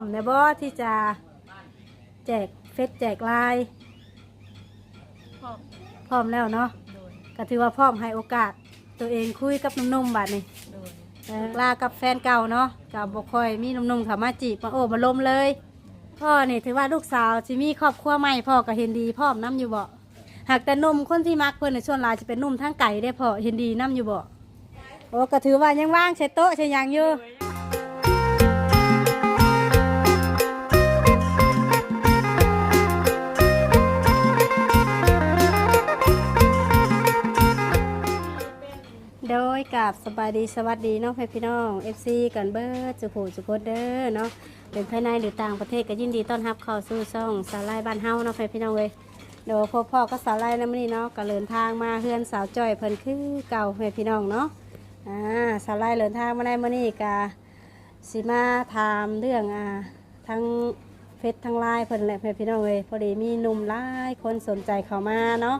พร้อมในบ่ที่จะแจกเฟซแจกไลน์พร้อมพร้อมแล้วเนาะโดยก็ถือว่าพร้อมให้โอกาส ตัวเองคุยกับหนุ่มๆบัดนี้โดยเออลากับแฟนเก่าเนาะกับบ่ค่อยมีหนุ่มๆเข้ามาจีบมาโอ้มาล้มเลย พ่อนี่ถือว่าลูกสาวสิมีครอบครัวใหม่พ่อก็เห็นดีพร้อมน้ำอยู่บ่หากแต่หนุ่มคนที่มักเพิ่นในส่วนหลายจะเป็นหนุ่มทางไก่ได้อพ่อเห็นดีน้ำอยู่บ่โอ้ก็ถือว่ายังว่างใช้โต๊ะใช้หยังอยู่ โดย กับสบายดีสวัสดีน้องแฟนพี่น้อง FC กันเบิร์ดจุผูจุโคเด้อเนาะเป็นภายในหรือต่างประเทศก็ยินดีต้อนรับเข้าสู่ช่องสาวไล่บ้านเฮาเนาะแฟนพี่น้องเลยเดี๋ยวพ่อพ่อก็สาวไล่นะมื้อนี้เนาะก็เดินทางมาเฮือนสาวจ้อยเพิ่นคือเก่าแฟนพี่น้องเนาะอ่าสาวไล่เดินทางมาในมื้อนี้ก็สิมาถามเรื่องอ่าทั้ง เฟซทั้งไลน์เพิ่นแหละแฟนพี่น้องเลยพอดีมีหนุ่มหลายคนสนใจเข้ามาเนาะ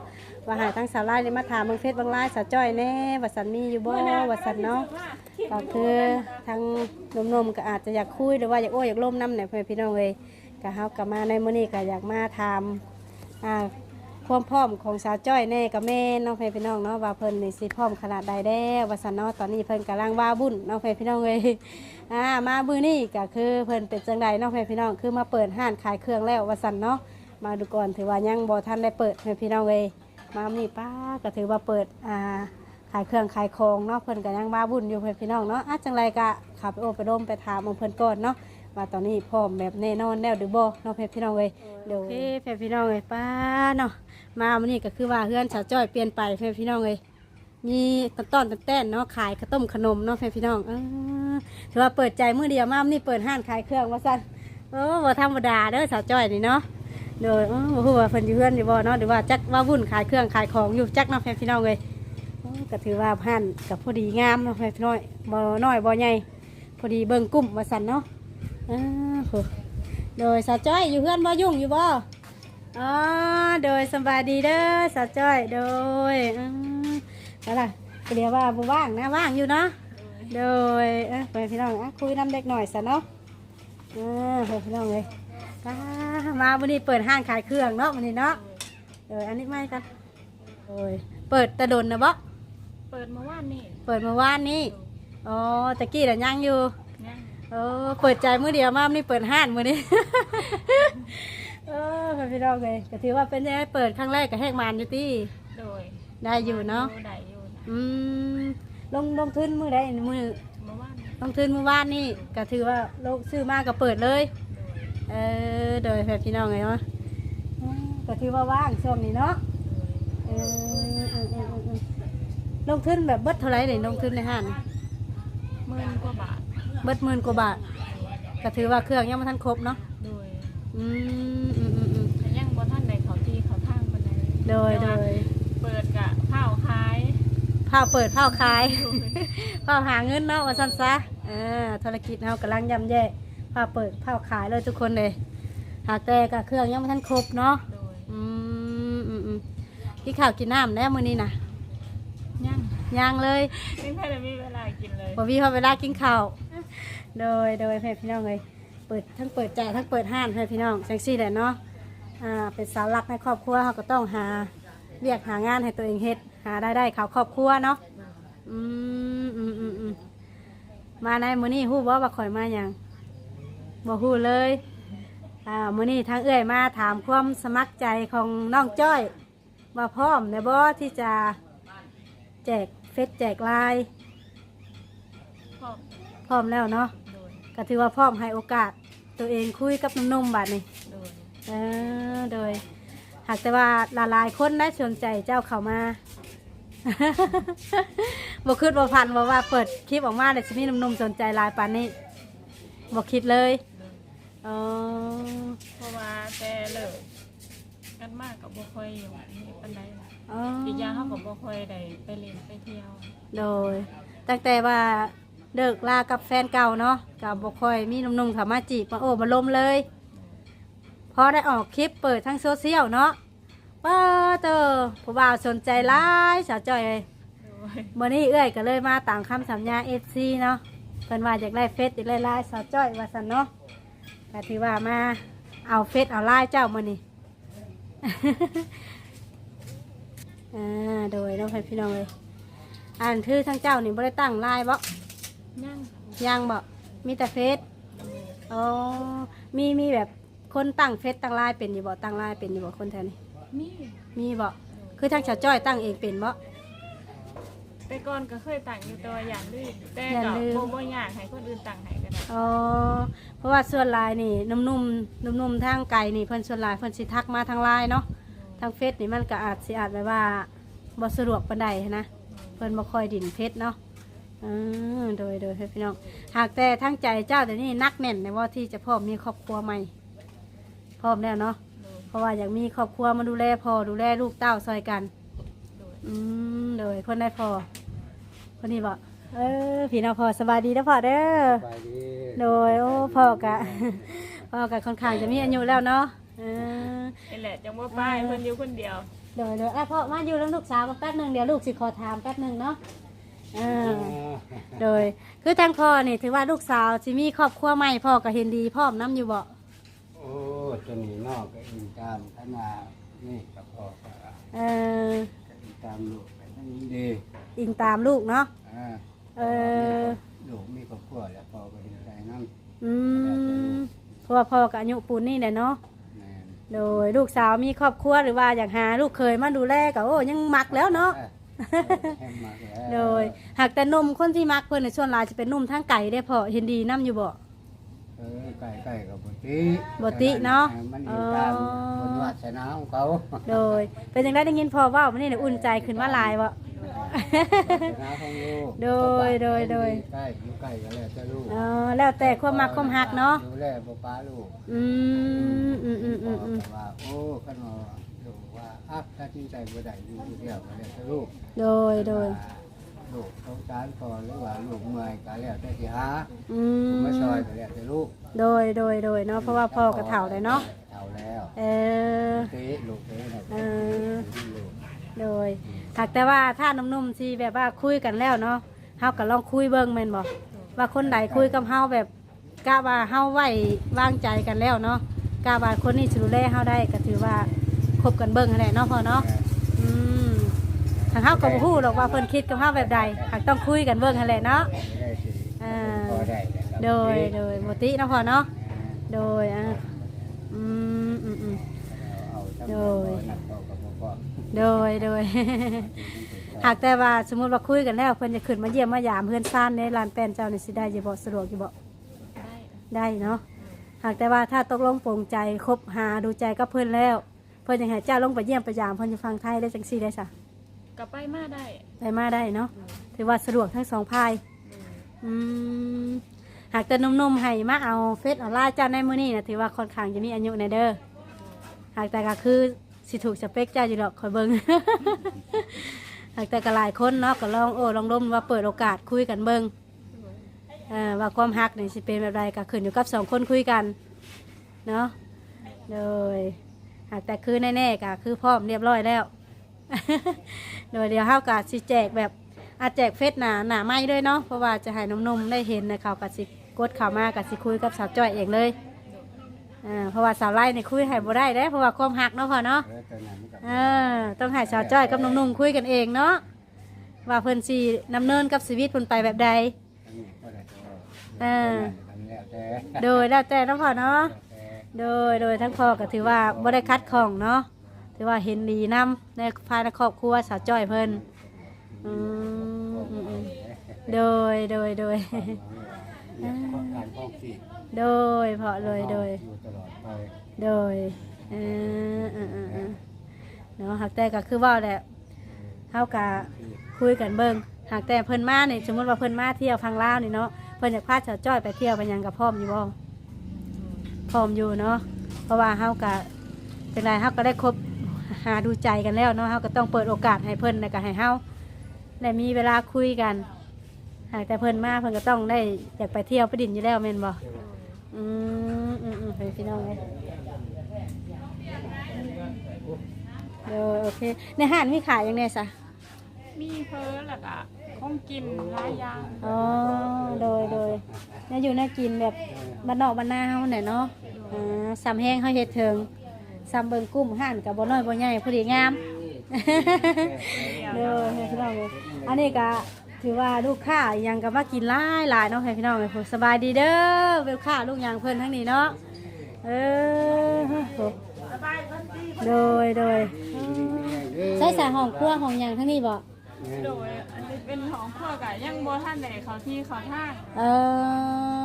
ว่าใหายทั้งสาวไล่นี่มาถามเมืองเฟซบางไล่สาวจ้อยแน่ว่าสันมีอยู่บ่ว่าสันเนาะก็คือทั้งหนมๆก็อาจจะอยากคุยหรือว่าอยากโอ้อยากล่มน้ำเนี่ยเพื่อนพี่น้องเลยก็เฮากลับมาในมื้อนี้ก็อยากมาถามอ่า ความพร้อมของสาวจ้อยแน่กับแม่น้องเพื่อนพี่น้องเนาะว่าเพิ่นนี่สิพร้อมขนาดใดแด้ว่าสันเนาะตอนนี้เพิ่นกำลังว่าบุญน้องเพื่อนพี่น้องเลยอ่ามามื้อนี้ก็คือเพิ่นเป็นจังใดน้องเพื่อนพี่น้องคือมาเปิดห้านขายเครื่องแล้วว่าสันเนาะมาดูก่อนถือว่ายังบ่ทันได้เปิดเพื่อนพี่น้องเลยมานี่ป้าก็ถือว่าเปิดอ่าขายเครื่องขายของเนาะเพิ่นก็ยังบ้าบุญอยู่เพื่นพี่น้องเนาะอาจังไรก็ขับไปโอไปร่มไปถามองเพิ่นก่อนเนาะว่าตอนนี้พร้อมแบบแน่นอนแล้วหรือบ่เนาะเพื่นพี่น้องเว้ยเดี๋ยวเฮ้เพื่นพี่น้องเว้ยป้าเนาะ มาวันนี้ก็คือว่าเฮือนสาวจ้อยเปลี่ยนไปเพื่อนพี่น้องเว้ยมีต้นต้นต้นแต้นเนาะขายข้าวต้มขนมเนาะเพื่อนพี่น้องเออถือว่าเปิดใจมื้อเดียวมาวันนี่เปิดห้านขายเครื่องว่าซั่นโอ้บ่ธรรมดาเด้อสาวจ้อยนี่เนาะโดยเออบ่ฮู้ว่าเพิ่นอยู่เพื่อนอยู่บ่เนาะหรือว่าจักว่าวุ่นขายเครื่องขายของอยู่จักเนาะแฟนพี่น้องเลยก็ถือว่าพันกับพอดีงามเนาะแฟนพี่น้อยบ่น้อยบ่ใหญ่พอดีเบิ่งกุ้มว่าสั่นเนาะอ้าวโหโดยสาวจ้อยอยู่เพื่อนบ่ยุ่งอยู่บ่ อ๋อโดยสำบายดีเด้อสาวจ้อยโดยอืมเอาล่ะก็เรียกว่าบ่ว่างนะว่างอยู่เนาะโดยเอ้ยไปพี่น้องอะคุยน้ำเด็กหน่อยซะเนาะอ่าไปพี่น้องเลยอ่ามาวันนี้เปิดห้างขายเครื่องเนาะวันนี้เนาะเอออันนี้ไม่กันโอ้ยเปิดแตะดนนะบ่เปิดเมื่อวานนี่เปิดเมื่อวานนี้อ๋อตะกี้แต่ะยังอยู่ยัง เออเปิดใจมื้อเดียวมาวันนี้เปิดห้างมื้อนี้ เออพี่น้องเลยก็ถือว่าเป็นยังไงเปิดครั้งแรกกับแหกมานอยู่ที่โดยได้อยู่เนาะได้อยู่นะอืมลงลงทุนมื้อใดมื้อเมื่อวานนี่ลงทุนเมื่อวานนี่ก็ถือว่าลงซื้อมาก็เปิดเลยโดยเออโดยแบบพี่น้องไงวะอืมก็ถือว่าว่างช่วงนี้เนาะเออเออเออเออเออลงทุนแบบเบิดเท่าไหรเนี่ยลงทุนในห้างหมื่นกว่าบาทเบิดหมื่นกว่าบาทก็ถือว่าเครื่องยังไม่ทันครบเนาะโดย อืมอืมอืมอืมแต่ยังบ่ท่านใดเขาที่เขาทางปานใดโดยโดยเปิดกะข้าวขายผ้าเปิดผ้าขายผ้าหาเงินเนาะว่าสั้นซะเออธุรกิจเรากำลังย่ำแย่ผ้าเปิดผ้าขายเลยทุกคนเลยหากแต่กับเครื่องยังไม่ทันครบเนาะโดยอืมอืมอืมกินข้าวกินน้ำแล้วมื้อนี้นะยังยังเลยไม่ค่อยได้มีเวลากินเลยบ่มีพอเวลากินข้าวโดยโดยเพื่อนพี่น้องเลย เปิดทั้งเปิดใจทั้งเปิดห้านเพื่อนพี่น้องแซงซี่แหละเนาะอ่าเป็นสาวหลักในครอบครัวเขาก็ต้องหาเรียกหางานให้ตัวเองเฮ็ดหาได้ได้เขาวครอบครัวเนาะอืมอืมอืมอืมมาในมื้อนี้ฮู้บ่ว่าข่อยมาหยังบ่ฮู้เลยอ่ามื้อนี้ทางเอื้อยมาถามความสมัครใจของน้องจ้อยว่าพร้อมในบ่ที่จะแจกเฟซแจกไลน์พร้อมพร้อมแล้วเนาะโดย ก็ถือว่าพร้อมให้โอกาส ตัวเองคุยกับหนุ่มๆบัดนี้โดยเออโดย หากแต่ว่าหลายๆคนได้สนใจเจ้าเข้ามา บ่คิดบ่พันบ่ว่าเปิดคลิปออกมาเลยจะมีหนุ่มๆสนใจหลายปานนี้บ่คิดเลยโดยอ๋อเพราะว่าแต่เลิกกันมากกับบ่ค่อยอยู่นี่ปานใดอ๋ออีกอย่างเขาก็บ่ค่อยได้ไปเล่นไปเที่ยว โดย ตั้งแต่ว่า เลิกลากับแฟนเก่าเนาะกับบ่ค่อยมีหนุ่มๆเข้ามาจีบมาโอ้มาล้มเลยพอได้ออกคลิปเปิดทั้งโซเชียลเนาะป้าเตอผู้บ่าวสนใจหลายสาวจ้อยเลยโดยมื่อนี้เอ้ยก็เลยมาตามคำสัญญาเอฟซีเนาะเพิ่นว่าอยากได้เฟซอยากได้ไลน์สาวจ้อยว่าสันเนาะก็ถือว่ามาเอาเฟซเอาไลน์เจ้ามานี่อ่าโดยน้องพี่น้องเลยอ่านชื่อทั้งเจ้านี่บ่ได้ตั้งไลน์บ่ ย่างยังบ่มีแต่เฟซอ๋อมีมีแบบคนตั้งเฟซตั้งไลน์เป็นอยู่บ่ตั้งไลน์เป็นอยู่บ่คนแถวนี้มีมีบ่คือทางชาวจ้อยตั้งเองเป็นบ่ แต่ก่อนก็เคยต่างอยู่แตัวาอย่างลืมแต่อย่าก็ลืม บ่บ่อยากให้คนอื่นต่างให้ก็ได้อ๋อเพราะว่าส่วนไลน์นี่นุ่มๆนุ่มๆทางไกลนี่เพิ่นส่วนไลน์เพิ่นสิทักมาทางไลน์เนาะทางเฟซนี่มันก็อาจสิอาจแบบว่าบ่สะดวกปานใดนะเพิ่นบ่ค่อยดินเฟซเนาะ อือโดยโดยให้พี่น้อง หากแต่ทั้งใจเจ้าเดี๋ยวนี้นักแน่นในว่าที่จะพร้อมมีครอบครัวใหม่พร้อมแล้วเนาะ เพราะว่าอยากมีครอบครัวมาดูแลพ่อดูแลลูกเต้าซอยกัน อืมโดยคนได้พอคนนี้บอกเออพี่น้องพอสบายดีนะพ่อเด้อไปดีโดยโอ้พ่อกะ พ่อกะค่อนข้างจะมีอายุแล้วเนาะเออนี่แหละจังว่าป้ายเพิ่นอยู่คนเดียว โดยโดยอะพ่อมาอยู่แล้วลูกสาวมาแป๊บหนึ่งเดี๋ยวลูกสิขอถามแป๊บหนึ่งเนาะ เออโดยคือทางพ่อนี่ถือว่าลูกสาวสิมีครอบครัวใหม่พ่อก็เห็นดีพ่อมน้ำอยู่บ่โอ้จะหนีนอกก็อินตามขนาดนี่กับพ่อก็เอออินตามลูกไปทั้งนี้ดีอิงตามลูกเนาะอ่าเออลูกมีครอบครัวแล้วพ่อก็เห็นใจนั่งอืมเพราะว่าพ่อกับอายุปูนนี่แหละเนาะแม่นโดยลูกสาวมีครอบครัวหรือว่าอยากหาลูกเคยมาดูแลก็โอ้ยังมักแล้วเนาะ เอ้ย แห้งมากแล้วโดยหากแต่นมคนที่มักเพิ่นในส่วนหลายจะเป็นนมทางไก่ได้พอเห็นดีน้ำอยู่บ่ เออใกล้ใกล้ๆกับบติบ่ติเนาะมันอินตามอ๋อคนวาสนาของเขาโดย เป็นจังได้ได้ยินพอเว่ามันนี่น่ะอุ่นใจขึ้นว่าหลายบ่ วาสนาของลูกโดยโดยโดย ใกล้อยู่ใกล้ก็แล้วแต่ลูกเออแล้วแต่ความมักความฮักเนาะ ดูแลบ่ป้าลูกอืมอืมอืมอืมอืมแต่ว่าโอ้ขนมดูว่า อัพถ้าจริงใจบ่ได้อยู่ผู้เดียวก็แล้วแต่ลูกโดยโดยลูกสงสารพอหรือว่าลูกเมื่อยก็แล้วแต่สิหาอืผู้มมาซอยก็แล้วแต่ลูกโดยโดยโดยเนาะเพราะว่าพ่อกระเฒ่าเลยเนาะเฒ่าแล้วเออ เตะลูกเตะน่ะเออ ลูกโดยหากแต่ว่าถ้านุ่มๆที่แบบว่าคุยกันแล้วเนาะเฮาก็ลองคุยเบิ่งแม่นบ่ว่าคนใดคุยกับเฮาแบบกะว่าเฮาไว้วางใจกันแล้วเนาะกะว่าคนนี้สิดูแลเฮาได้ก็ถือว่า คบกันเบิ่งนั่นแหละเนาะพ่อเนาะอืมทางเฮาก็บ่ฮู้หรอกว่าเพิ่นคิดกับเฮาแบบใดหากต้องคุยกันเบิ่งนั่นแหละเนาะได้สิอ่าพอได้แล้วครับโดยโดยบ่ติเนาะพ่อเนาะโดยอะอืมอืมอืมเอาทั้งโดยนักพ่อกับบ่พ่อโดยโดย หากแต่ว่าสมมติว่าคุยกันแล้วเพื่อนจะขึ้นมาเยี่ยมมายามเพื่อนซ่านในลานแป้นเจ้านี่สิได้จะบอกสะดวกจะบอกได้ได้เนาะหากแต่ว่าถ้าตกลงปรงใจคบหาดูใจกับเพื่อนแล้วเพื่อนยังให้เจ้าลงไปเยี่ยมไปยามเพื่อนจะฟังไทยได้จังซี่ได้สะก็ไปมาได้ไปมาได้เนาะถือว่าสะดวกทั้งสองพายอืมหากแต่หนุ่มๆให้มาเอาเฟซเอาไลน์เจ้าในมือนี่นะถือว่าค่อนข้างจะมีอายุในเด้อหากแต่ก็คือสิถูกสเปคเจ้าอยู่ดอกคอยเบิงหากแต่ก็หลายคนเนาะก็ลองโอ้ลองดมว่าเปิดโอกาสคุยกันเบิงเอ่อว่าความฮักนี่สิเป็นแบบใดก็ขึ้นอยู่กับสองคนคุยกันเนาะโดย หากแต่คือแน่ๆก็คือพร้อมเรียบร้อยแล้ว โดยเดี๋ยวเฮากะสิแจกแบบอาแจกเฟซหนาหนาไม้ด้วยเนาะเพราะว่าจะให้หนมๆได้เห็นนะเขากะสิกดข้าวมากะสิคุยกับสาวจ้อยเองเลยอ่าเพราะว่าสาวไล่เนี่ยคุยให้บ่ได้เด้เพราะว่าความหักเนาะพ่อเนาะแล้วแต่นั้นมันก็เออต้องให้สาวจ้อยกับนุ่มๆคุยกันเองเนาะว่าเพิ่นสิดำเนินกับชีวิตเพิ่นไปแบบใดทั้งนี้ก็ได้แต่ว่าเออ แล้วแต่ โดยแล้วแต่เนาะพ่อเนาะ โดยโดยทั้งพ่อก็ถือว่าบ่ได้คัดของเนาะถือว่าเห็นดีนํในภายในครอบครัวสาวจ้อยเพิ่นอืมอืมอืมโดยโดยโดยเนี่ยข้อการข้องสิโดยเพาะเลยโดย อยู่ตลอดไปโดยเออเออเออเออเนาะหากแต่ก็คือเว่าแหละเฮากะคุยกันเบิ่งหากแต่เพิ่นมานี่สมมติว่าเพิ่นมาเที่ยวพังลาวนี่เนาะเพิ่นอยากพาชาวจ้อยไปเที่ยวไปหยังกับพร้อมอยู่บ่ พร้อมอยู่เนาะเพราะว่าเฮากะเป็นไรเฮาก็ได้คบหาดูใจกันแล้วเนาะเฮาก็ต้องเปิดโอกาสให้เพิ่นแล้วก็ให้เฮาได้มีเวลาคุยกันหากแต่เพิ่นมาเพิ่นก็ต้องได้อยากไปเที่ยวไปดินอยู่แล้วแม่นบ่อืมอืมอืมเฮ้ยพี่น้องเลยเดี๋ยวโอเคในห้างมีขายยังไงสะมีเพิ่นแล้วก็ ของกินหลายอย่างอ๋อ โดยโดยน่าอยู่น่ากินแบบบ้านนอกบ้านนาเฮาเนี่ยเนาะ อ่าซ้ำแห้งเฮาเฮ็ดเถิงซ้ำเบิ่งกุ้มห่านกับบ่น้อยบ่ใหญ่พอดีงาม เด้อให้พี่น้องเอ้ยอันนี้ก็ถือว่าลูกค้าอิหยังก็มากินหลายหลายเนาะให้พี่น้องเอ้ยสบายดีเด้อลูกค้าลูกหยังเพิ่นทั้งนี้เนาะ เออโหโดยโดยใช้สายห้องครัวห้องหยังทั้งนี้บ่ โดยอันนี้เป็นของพวกอะยังบ่ทันได้เขาที่เขาทางเอ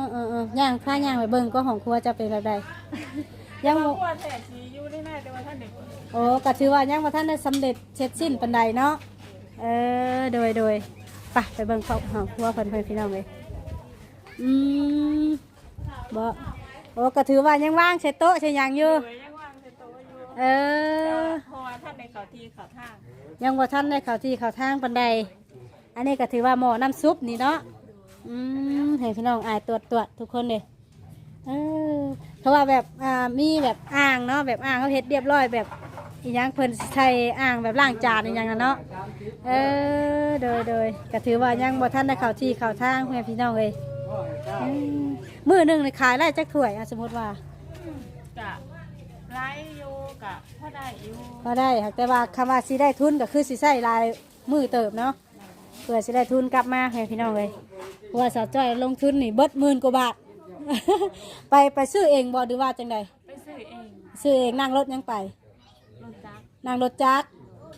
อเออเออย่างพาย่างไปเบิ่งก็ของครัวจะเป็นแบบใดยังเพบ่ราะว่าแท้สิอยู่ได้แน่แต่ว่าท่านเด็กเปิดโอ้ก็ถือว่ายังบ่ทันได้สำเร็จเสร็จสิ้นปานใดเนาะเออโดยโดยไปไปเบิ่งของของครัวเพิ่นเพิ่นพี่น้องเอ้ยอืมบ่โอ้ก็ถือว่ายังว่างใช้โต๊ะใช้หยังอยู่โดยยังวางในโต๊ะอยู่เอแต่อว่าเพราะว่าท่านในเขาที่เขาทาง ยังบ่ทันได้เข้าที่เข้าทางปานใด อันนี้ก็ถือว่าหม้อน้ำซุปนี่เนาะอืมให้พี่น้องอายตรวจตรวจทุกคนเลยเออเพราะว่าแบบอ่ามีแบบอ่างเนาะแบบอ่างเขาเฮ็ดเรียบร้อยแบบอีหยังเพิ่นใช้อ่างแบบล้างจานอีหยังน่ะเนาะเออโดยโดยก็ถือว่ายังบ่ทันได้เข้าที่เข้าทางเพื่อนพี่น้องเลยอืมมื้อหนึงนี่ขายได้จักถ้วยอะสมมุติว่า กะไล่อยู่ กะพ่อได้อยู่ก็ได้ค่ะแต่ว่าคำว่าสิได้ทุนก็คือสิใช้ลายมือเติบเนาะเพื่อสิได้ทุนกลับมาให้พี่น้องเลยเพราะว่าสาวจ้อยลงทุนนี่เบิดหมื่นกว่าบาท ไปไปซื้อเองบ่หรือว่าจังใดไปซื้อเองซื้อเองนั่งรถยังไป รถจักรนั่งรถจักร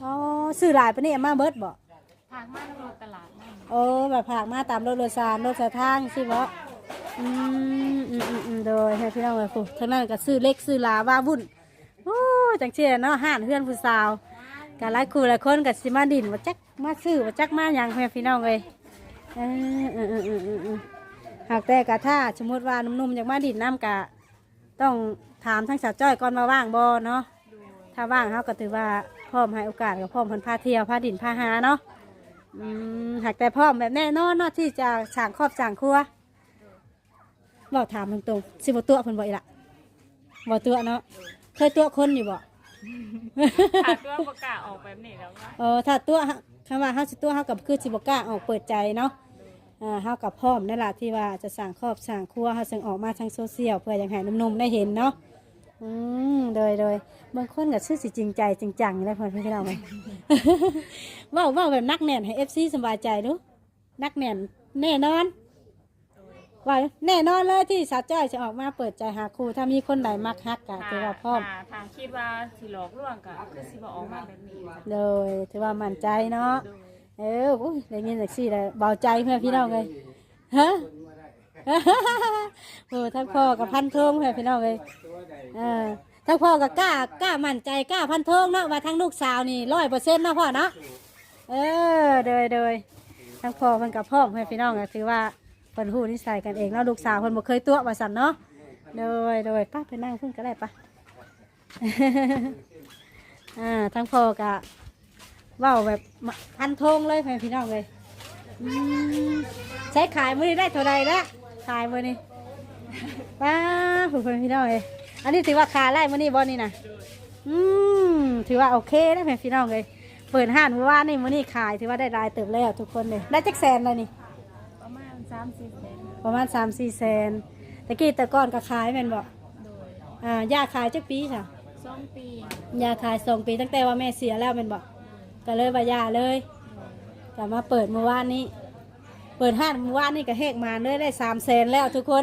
อ๋อซื้อหลายปะเนี่ยมาเบิดบ่ทางมาทางรถตลาดนั่นโอ้แบบผากมาตามรถโดยสารรถสายทางสิบ่อืมอืมอืมอืมโดยให้พี่น้องเลยผู้ทั้งนั้นก็ซื้อเล็กซื้อหลาว่าบุ่นโอ้ จังเชียเนาะห้านเพื่อนผู้สาวการไล่คู่หลายคนกับสิมาดินว่าจักมาซื้อว่าจักมาอย่างแม่พี่น้องเลยเออเออเออเออเออเออหากแต่กะถ้าสมมติว่าหนุ่มๆอยากมาดินน้ำกะ ต้องถามทั้งสาวจ้อยก่อนมาว่างบ่เนาะถ้าว่างเขาก็ถือว่าพร้อมให้โอกาสกับพร้อมเพันพาเที่ยวพาดินพาหาเนาะอืมหากแต่พร้อมแบบแน่นอนเนาะที่จะสั่งครอบสั่งครัวบอกถามตรงๆสิบตัวเพิ่นบ่อีกละบ่ตัวเนาะ เคยตัวคนอยู่บ่ขาดตัวประกล้าศออกแบบนี้แล้วว่าเออถ้าตัวเฮาคำว่าเฮาสิตัวเฮากับคือสิบ่กล้าออกเปิดใจเนาะอ่าเฮากับพร้อมนั่นล่ะที่ว่าจะสร้างครอบสร้างครัวเฮาจึงออกมาทางโซเชียลเพื่ออยากให้หนุ่มๆได้เห็นเนาะอืมโดยโดยบางคนก็ชื่อสิจริงใจจริงจังได้เพิ่นพี่น้องไหม เว้าเว้าแบบนักแน่นให้ FC สบายใจดูนักแน่นแน่นอน ว่าแน่นอนเลยที่สาวจ้อยจะออกมาเปิดใจหาครูถ้ามีคนใดมักฮักก็ถือว่าพร้อมถ้าถ้าคิดว่าสิหลอกลวงกะคือสิบ่ออกมาแบบนี้จ้ะโดยถือว่ามั่นใจเนาะโดยเอออุ้ยได้ยินจากสี่เลยเบาใจเพื่อนพี่น้องเลยฮะโอ้ทั้งพ่อกับพันทงเพื่อนพี่น้องเลยเออทั้งพ่อกับกล้ากล้ามั่นใจกล้าพันทงเนาะว่าทั้งลูกสาวนี่ร้อยเปอร์เซ็นต์เนาะพ่อเนาะเออโดยโดยทั้งพ่อเพิ่นกับพ่อเพื่อนพี่น้องก็ถือว่า เพิ่นหูนิสัยกันเองเนาะลูกสาวเพิ่นบ่เคยตัวว่าสั่นเนาะโดยโดยป้าไปนั่งเพิ่นก็ได้ปะอ่าทั้งพ่อกับเว้าแบบพันธงเลยแฟนพี่น้องเลยอืมใช้ขายมือดีได้เท่าไรละขายมือนี้ป้าผู้คนพี่น้องเลยอันนี้ถือว่าขายไล่มือนี้บอนี่นะอืมถือว่าโอเคนะแฟนพี่น้องเลยเปิดห้านเมื่อวานนี่มือนี้ขายถือว่าได้รายเติบแล้วทุกคนเลยได้แจักแสนเลยนี่ ประมาณ3 4แสนประมาณสามสี่แสนตะกี้แต่ก่อนก็ขายแม่นบอกโดยอ่าย่าขายจักปีค่ะสองปียาขายสองปีตั้งแต่ว่าแม่เสียแล้วเป็นบอกก็เลยว่ายาเลยกลับมาเปิดเมื่อวานนี้ เปิดห้างเมื่อวานนี้ก็เฮกมาเลยได้สามแสนแล้วทุกคน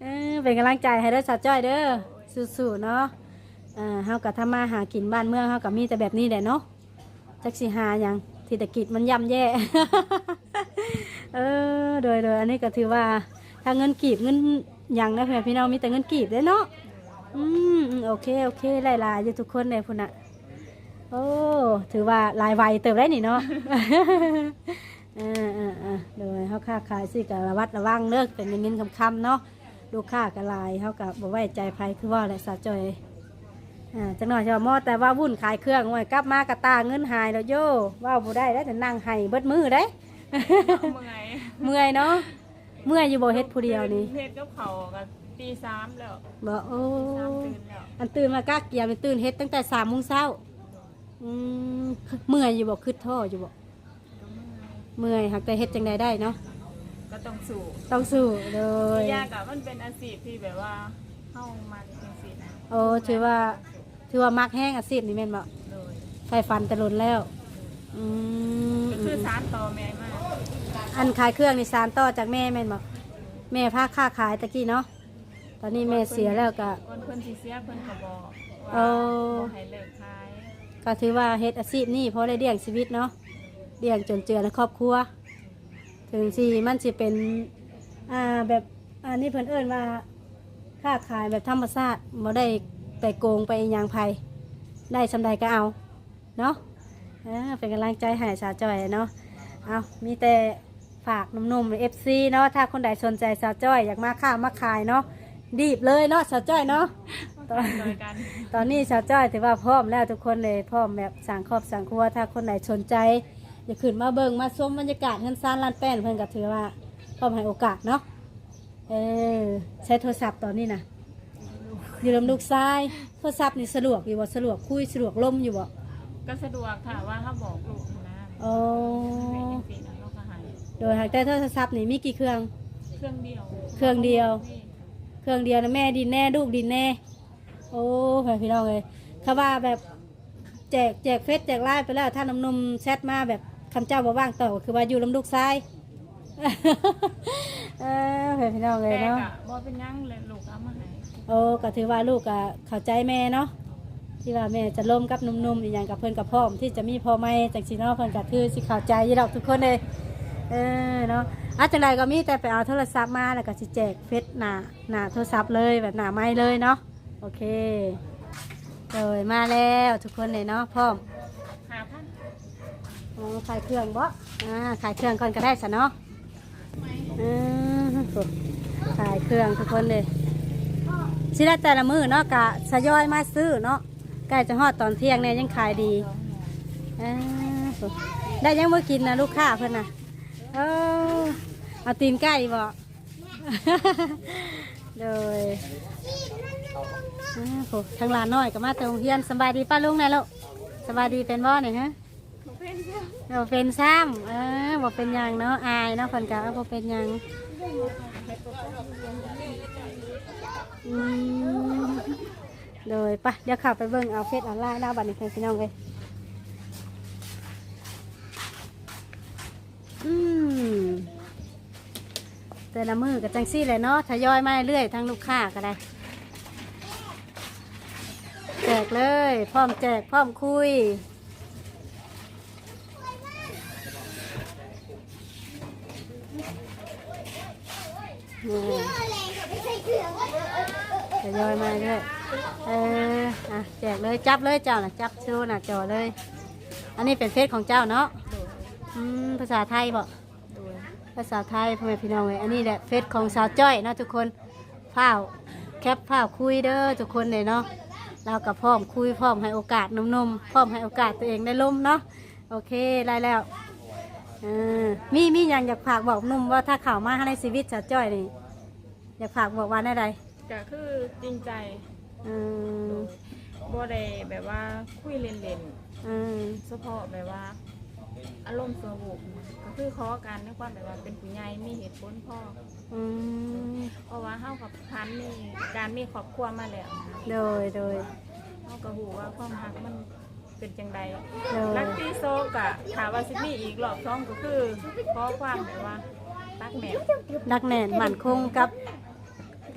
เออเป็นกำลังใจให้เด้อสาวจ้อยเด้อสู้ๆเนาะอ่าเฮากับทำมาหากินบ้านเมืองเฮากับมีแต่แบบนี้แหละเนาะจักสิหาอย่างเศรษฐกิจมันย่ำแย่ เออโดยโดยอันนี้ก็ถือว่าถ้าเงินกีบเงินหยังนะเพื่อนพี่น้องมีแต่เงินกีบเด้เนาะอืมโอเคโอเคหลายๆอยู่ทุกคนเลยพุ่นอะโอ้ถือว่าหลายวัยเติบได้นี่เนาะเออเออเออโดยเขาค้าขายสิกับระวัดระวังเลิกเป็นเงินคำๆเนาะลูกค้ากับลายเขากับบ่ไว้ใจภัยคือว่าแหละสาวจอยอ่าจังหน่อยจะมอแต่ว่าวุ่นขายเครื่องไว้กลับมากระตาเงินหายแล้วโย่ว่าบ่ได้แล้วแต่นั่งให้เบิดมือได้ เอาเมื่อยเมื่อยเนาะเมื่อยอยู่บ่เฮ็ดผู้เดียวนี่เฮ็ดกับเขาก็ตีสามแล้วบ่โอ้สามตื่นแล้วอันตื่นมากากเกียร์มันตื่นเฮ็ดตั้งแต่สามโมงเช้าอืมเมื่อยอยู่บอกคืดท่ออยู่บอกก็เมื่อยเมื่อยหักแต่เฮ็ดจังใดได้เนาะก็ต้องสู้ต้องสู้โดยที่ยากอะมันเป็นอาชีพที่แบบว่าเข้ามาจังซี่นะโอ้ถือว่าถือว่ามักแห้งอาชีพนี่แม่นบ่โดยไฟฟันแต่ล้นแล้ว อืมก็คือสารต่อแม่มากอันขายเครื่องนี่สารต่อจากแม่แม่นบ่แม่พาค้าขายตะกี้เนาะตอนนี้แม่เสียแล้วก็ คนเพิ่นสิเสียเพิ่นก็บอกว่าเอา บ่ให้เลิกขายก็ถือว่าเฮ็ดอาชีพนี่เพราะได้เลี้ยงชีวิตเนาะเลี้ยงจนเจือในครอบครัว ถึงสิมันสิเป็นอ่าแบบอันนี้เพิ่นเอิ้นว่าค้าขายแบบธรรมชาติบ่ได้ไปโกงไปอิหยังไผได้สำใดก็เอา เนาะ เออเป็นกำลังใจให้สาวจ้อยเนาะเอามีแต่ฝากหนุ่มๆ FC เนาะถ้าคนใดสนใจสาวจ้อยอยากมาค้ามาขายเนาะดีบเลยเนาะสาวจ้อยเนาะก็ขายโดยกันตอนนี้ชาวจ้อยถือว่าพร้อมแล้วทุกคนเลยพร้อมแบบสั่งครอบสั่งครัว ถ้าคนไหนสนใจอย่าขึ้นมาเบิ่งมาชมบรรยากาศเฮือนซานลานแป้นเพิ่นก็ถือว่าพร้อมให้โอกาสเนาะเออใช้โทรศัพท์ตอนนี้นะอยู่ลำลูกซ้ายโทรศัพท์นี่สะดวกอยู่บ่สะดวกคุยสะดวกล่มอยู่บ่ ก็สะดวกค่ะว่าถ้าบอกลูกนะโอ้เป็นจังซี่นะเราก็ให้โดยหากแต่โทรศัพท์นี่มีกี่เครื่อง เครื่องเดียวเครื่องเดียว เครื่องเดียวนะแม่ดินแน่ลูกดินแน่ โอ้แม่พี่น้องเลยเขาว่าแบบแจกแจกเฟซแจกไลน์ไปแล้วถ้าน้ำนมแชทมาแบบคำเจ้าบ่ว่างต่อก็คือว่าอยู่ลำลูกซ้าย เออแม่พี่น้องเลยแต่เนาะ ก็บ่เป็นหยังเลยลูกเอามาให้ โอ้ก็ถือว่าลูกก็เข้าใจแม่เนาะ ที่ว่าแม่จะล่มกับหนุ่มๆอีกอย่างกับเพิ่อนกับพ่อมที่จะมีพ่อไม่จากสีนาะเพิ่อนก็คือสิเข้าใจยู่ดอกทุกคนเลยเออเนาะอาจังไรก็มีแต่ไปเอาโทรศัพท์มาแล้วก็สิแจกเฟซหน้าหน้าโทรศัพท์เลยแบบหน้าไม้เลยเนาะโอเคเลยมาแล้วทุกคนเลยเนาะพร้อม5,000อ๋อขายเครื่องบ่อ่าขายเครื่องก่อนก็ได้สะเนาะอืมขายเครื่องทุกคนเลยสิได้แต่ละมือเนาะกะสยอยมาซื้อเนาะ ใกล้จะฮอดตอนเที่ยงเนี่ยยังขายดีอ่าได้ยังมื่อกินนะลูกค้าเพื่อนนะเออเอาตีนไก่บ่โดยอ่าโหทางหลานน้อยก็มาแต่โรงเรียนสบายดีป้าลุงนะลูกสบายดีเป็นบ่เนี่ยฮะเด้อเราเป็นซ้ำเออบ่เป็นหยังเนาะอายเนาะคนกะบ่เป็นหยังอืม โดยปะเดี๋ยวขับไปเบิ่งเอาเฟซออนไลน์ดาวบัตรนี่เพื่อนพี่น้องเลยอืมแต่ละมือกับจังซี่เลยเนาะทยอยมาเรื่อยทั้งลูกค้าก็ได้ แจกเลย พร้อมแจกพร้อมคุยนี่ ทยอยมาเรื่อยเอออะแจกเลยจับเลยเจ้าน่ะจับชูหน้าจอเลย อันนี้เป็นเฟซของเจ้าเนาะอืมภาษาไทยบ่ภาษาไทยพ่อแม่พี่น้องเลยอันนี้แหละเฟซของสาวจ้อยเนาะทุกคนเฝ้าแคปเฝ้าคุยเด้อทุกคนเลยเนาะเรากับพร้อมคุยพร้อมให้โอกาสหนุ่มๆพร้อมให้โอกาสตัวเองได้ล้มเนาะโอเคได้แล้วออมีมีอย่างอยากฝากบอกหนุ่มว่าถ้าข่าวมาในชีวิตสาวจ้อยนี่อยากฝากบอกว่าได้ใด ก็คือจริงใจอืมบ่ได้แบบว่าคุยเล่นอืมๆเฉพาะแบบว่า อารมณ์สงบก็คือขอการในความแบบว่าเป็นผู้ใหญ่มีเหตุผลพออืมเพราะว่าเฮากับพันนี่การมีครอบครัวมาแล้วนะโดยโดย เฮาก็ฮู้ว่าความรักมันเป็นจังใดโดยรักที่โซกะถามว่าสิมีอีกรอบสองก็คือขอความแบบว่ารักแม่ดักแน่นมั่นคงกับ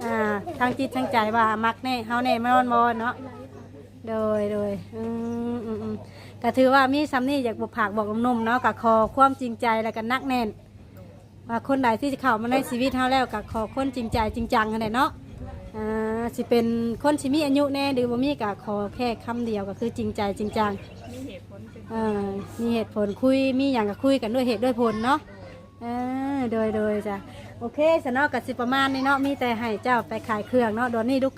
อ่าทางจิตทางใจว่ามักแน่เฮาแน่ไม่นอนบอเนาะโดยโดยอืมอืมอืมก็ถือว่ามีซ้ำนี่อยากบอกผากบอกนุ่มเนาะกับคอความจริงใจแล้วก็นักแน่น ว่าคนใดที่จะเข้ามาในชีวิตเฮาแล้วกับขอคนจริงใจจริงจังกันเนาะอ่าสิเป็นคนสิมีอายุแน่หรือบ่มีก็ขอแค่คำเดียวก็คือจริงใจจริงจัง มีเหตุผลเป็นอ่ามีเหตุผลคุยมีอย่างก็คุยกันด้วยเหตุด้วยผลเนาะเออโดยโดยจ้ะ โอเคสนอกับสิประมาณนี้เนาะมีแต่ให้เจ้าไปขายเครื่องเนาะโดนนี่ลูก